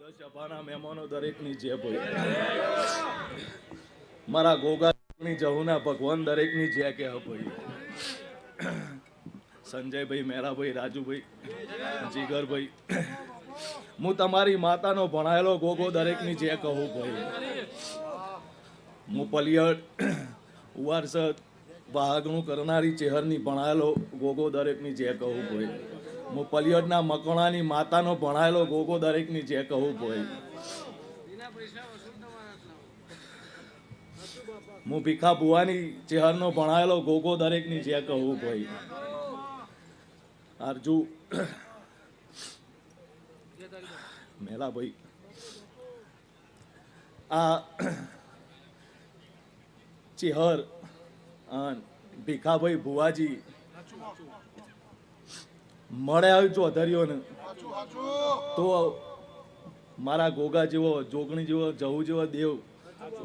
સભાના મહેમાનો દરેકની જે ભાઈ મારા ગોગાની જહુના ભગવાન દરેકની જે કે ભાઈ સંજયભાઈ મેરાભાઈ, રાજુભાઈ, જીગરભાઈ, હું તમારી માતાનો ભણાયેલો ગોગો દરેકની જે કહું ભાઈ. હું પલિયડ, ઉવારસદ વાહગણું કરનારી ચહેરની ભણાયેલો ગોગો દરેકની જે કહું ભાઈ. હું પલિયડના મકણાની માતાનો ભણાયેલો ગોગો દરેકની જે કહું ભોય હું ભીખા ભુવાની ચેહરનો ભણાયેલો ગોગો દરેકની જે કહું ભોય અર્જુ મેલા ભાઈ આ ચેહર ભીખાભાઈ ભુવાજી મળે આવ્યું ચોધરીઓને તો મારા ગોગા જેવો જોગણી જેવો જહુ જેવો દેવ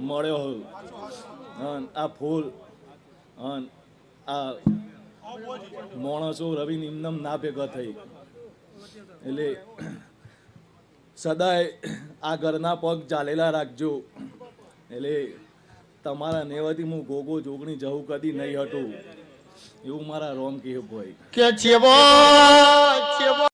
મળ્યો હોય આ ફૂલ અન આ માણસો રવિ નિમનમ ના ભેગા થઈ. એટલે સદાય આ ઘરના પગ ચાલેલા રાખજો. એટલે તમારા નેવાથી હું ગોગો જોગણી જવું કદી નહીં હટું. એવું મારા રોમ કહ્યું ભાઈ કે છે જેવો